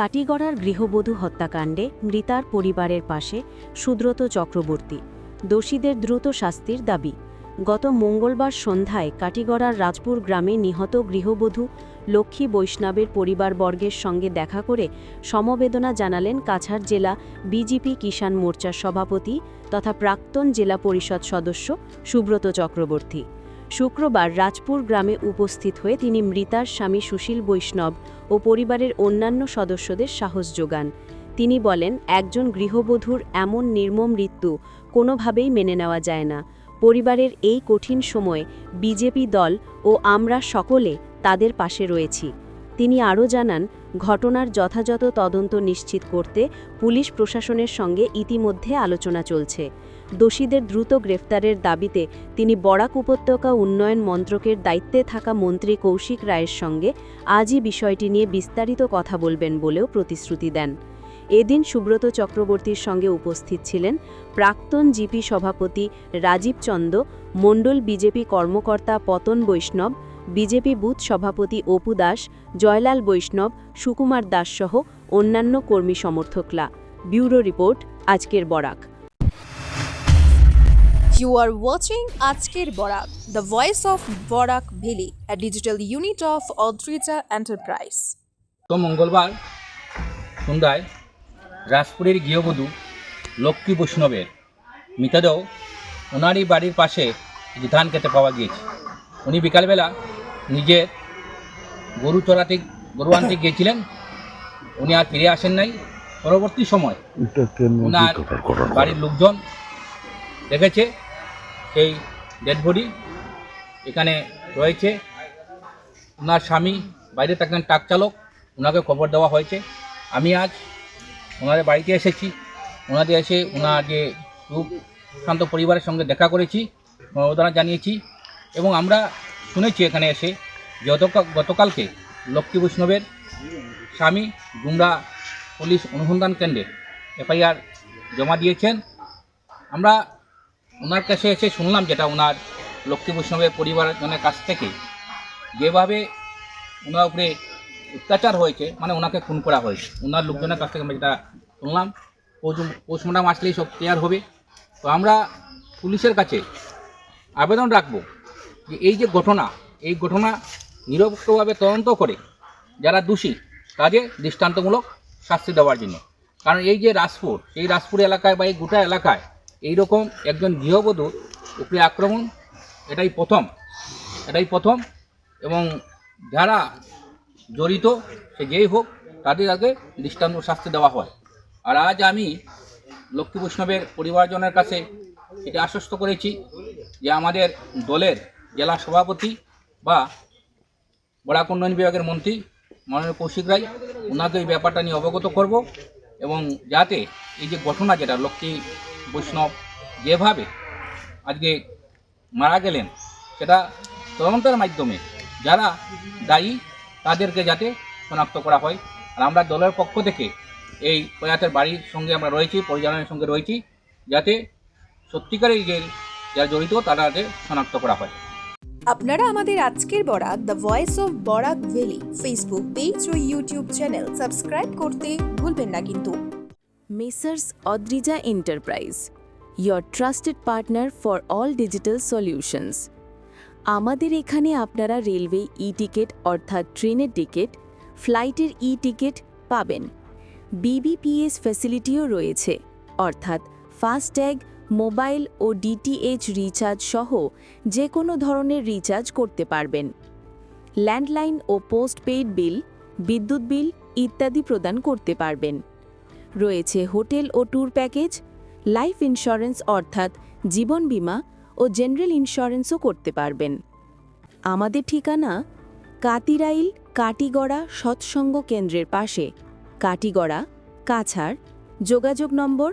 কাটিগড়ার গৃহবধূ হত্যাকাণ্ডে মৃতার পরিবারের পাশে সুব্রত চক্রবর্তী, দোষীদের দ্রুত শাস্তির দাবি। গত মঙ্গলবার সন্ধ্যায় কাটিগড়ার রাজপুর গ্রামে নিহত গৃহবধূ লক্ষ্মী বৈষ্ণবের পরিবারবর্গের সঙ্গে দেখা করে সমবেদনা জানালেন কাছাড় জেলা বিজেপি কিষাণ মোর্চার সভাপতি তথা প্রাক্তন জেলা পরিষদ সদস্য সুব্রত চক্রবর্তী। শুক্রবার রাজপুর গ্রামে উপস্থিত হয়ে তিনি মৃতার স্বামী সুশীল বৈষ্ণব ও পরিবারের অন্যান্য সদস্যদের সাহস যোগান। তিনি বলেন, একজন গৃহবধূর এমন নির্মম মৃত্যু কোনোভাবেই মেনে নেওয়া যায় না। পরিবারের এই কঠিন সময়ে বিজেপি দল ও আমরা সকলে তাদের পাশে রয়েছি। তিনি আরও জানান ঘটনার যথাযথ তদন্ত নিশ্চিত করতে পুলিশ প্রশাসনের সঙ্গে ইতিমধ্যে আলোচনা চলছে। দোষীদের দ্রুত গ্রেফতারের দাবিতে তিনি বরাক উপত্যকা উন্নয়ন মন্ত্রকের দায়িত্বে থাকা মন্ত্রী কৌশিক রায়ের সঙ্গে আজই বিষয়টি নিয়ে বিস্তারিত কথা বলবেন বলেও প্রতিশ্রুতি দেন। এদিন সুব্রত চক্রবর্তীর সঙ্গে উপস্থিত ছিলেন প্রাক্তন জিপি সভাপতি রাজীব চন্দ, মণ্ডল বিজেপি কর্মকর্তা পতন বৈষ্ণব বিজেপি বুথ সভাপতি অপু দাস জয়লাল বৈষ্ণব সুকুমার দাস সহ অন্যান্য কর্মী সমর্থকরা। ব্যুরো রিপোর্ট আজকের Barak. You are watching Ajker Borak, the voice of Borak Valley, a digital unit of Odrija Enterprise. তো মঙ্গলবার সন্ধ্যায় রাজপুরের গৃহবধূ লক্ষ্মী বৈষ্ণবের মৃতদেহ ওনারই বাড়ির পাশে ধান খেতে পাওয়া গিয়েছে। উনি বিকালবেলা নিজের গরু চড়াতে, গরু আনতে গিয়েছিলেন। উনি আর ফিরে আসেন নাই। পরবর্তী সময় ওনার বাড়ির লোকজন দেখেছে সেই ডেড বডি এখানে রয়েছে। ওনার স্বামী, বাইরে থাকেন ট্রাক চালক ওনাকে খবর দেওয়া হয়েছে। আমি আজ ওনাদের বাড়িতে এসেছি। ওনাদের এসে ওনার যে সুখ, শান্ত পরিবারের সঙ্গে দেখা করেছি সমবেদনা জানিয়েছি। এবং আমরা শুনেছি এখানে এসে যে গতকালকে লক্ষ্মী বৈষ্ণবের স্বামী গুমরা পুলিশ অনুসন্ধান কেন্দ্রে এফআইআর জমা দিয়েছেন। আমরা ওনার কাছে এসে শুনলাম যেটা ওনার লক্ষ্মী বৈষ্ণবের পরিবারজনের কাছ থেকে, যেভাবে ওনার উপরে অত্যাচার হয়েছে মানে ওনাকে খুন করা হয়েছে। ওনার লোকজনের কাছ থেকে আমরা যেটা শুনলাম পোস্টমর্টম আসলেই সব ক্লিয়ার হবে। তো আমরা পুলিশের কাছে আবেদন রাখব যে এই যে ঘটনা, এই ঘটনা নিরপেক্ষভাবে তদন্ত করে যারা দোষী তাদের দৃষ্টান্তমূলক শাস্তি দেওয়ার জন্য। কারণ এই যে রাজপুর, এই রাজপুর এলাকায় বা এই গোটা এলাকায় এইরকম একজন গৃহবধূর উপরে আক্রমণ, এটাই প্রথম এটাই প্রথম। এবং যারা জড়িত, সে যেই হোক, তাদের আগে দৃষ্টান্ত শাস্তি দেওয়া হয়। আর আজ আমি লক্ষ্মী বৈষ্ণবের পরিবারজনের কাছে এটা আশ্বস্ত করেছি যে আমাদের দলের জেলা সভাপতি বা বরাক উন্নয়ন বিভাগের মন্ত্রী মাননীয় কৌশিক রায় ওনাকে এই ব্যাপারটা নিয়ে অবগত করব এবং যাতে এই যে ঘটনা যেটা, লক্ষ্মী, বৈষ্ণব যেভাবে আজকে মারা গেলেন, সেটা তদন্তের মাধ্যমে যারা দায়ী, তাদেরকে যাতে শনাক্ত করা হয়। আর আমরা দলের পক্ষ থেকে এই প্রয়াতের বাড়ির সঙ্গে আমরা রয়েছি, পরিচালনার সঙ্গে রয়েছি, যাতে সত্যিকারের যে যারা জড়িত, তারা শনাক্ত করা হয়। আপনারা আমাদের আজকের Barak the voice of Barak valley Facebook page O YouTube channel subscribe করতে ভুলবেন না কিন্তু। Messrs Adrija enterprise your trusted partner for all digital solutions আমাদের এখানে আপনারা রেলওয়ে ই টিকিট অর্থাৎ ট্রেনের টিকিট, ফ্লাইটের ই টিকিট পাবেন বিবিপিএস ফ্যাসিলিটিও রয়েছে, অর্থাৎ ফাস্ট্যাগ মোবাইল ও ডিটিএইচ রিচার্জ সহ যে কোনো ধরনের রিচার্জ করতে পারবেন। ল্যান্ডলাইন ও পোস্টপেইড বিল, বিদ্যুৎ বিল ইত্যাদি প্রদান করতে পারবেন। রয়েছে হোটেল ও ট্যুর প্যাকেজ, লাইফ ইন্স্যুরেন্স অর্থাৎ জীবন বীমা ও জেনারেল ইন্স্যুরেন্সও করতে পারবেন। আমাদের ঠিকানা কাতিরাইল, কাটিগড়া সৎসঙ্গ কেন্দ্রের পাশে। কাটিগড়া, কাছাড়। যোগাযোগ নম্বর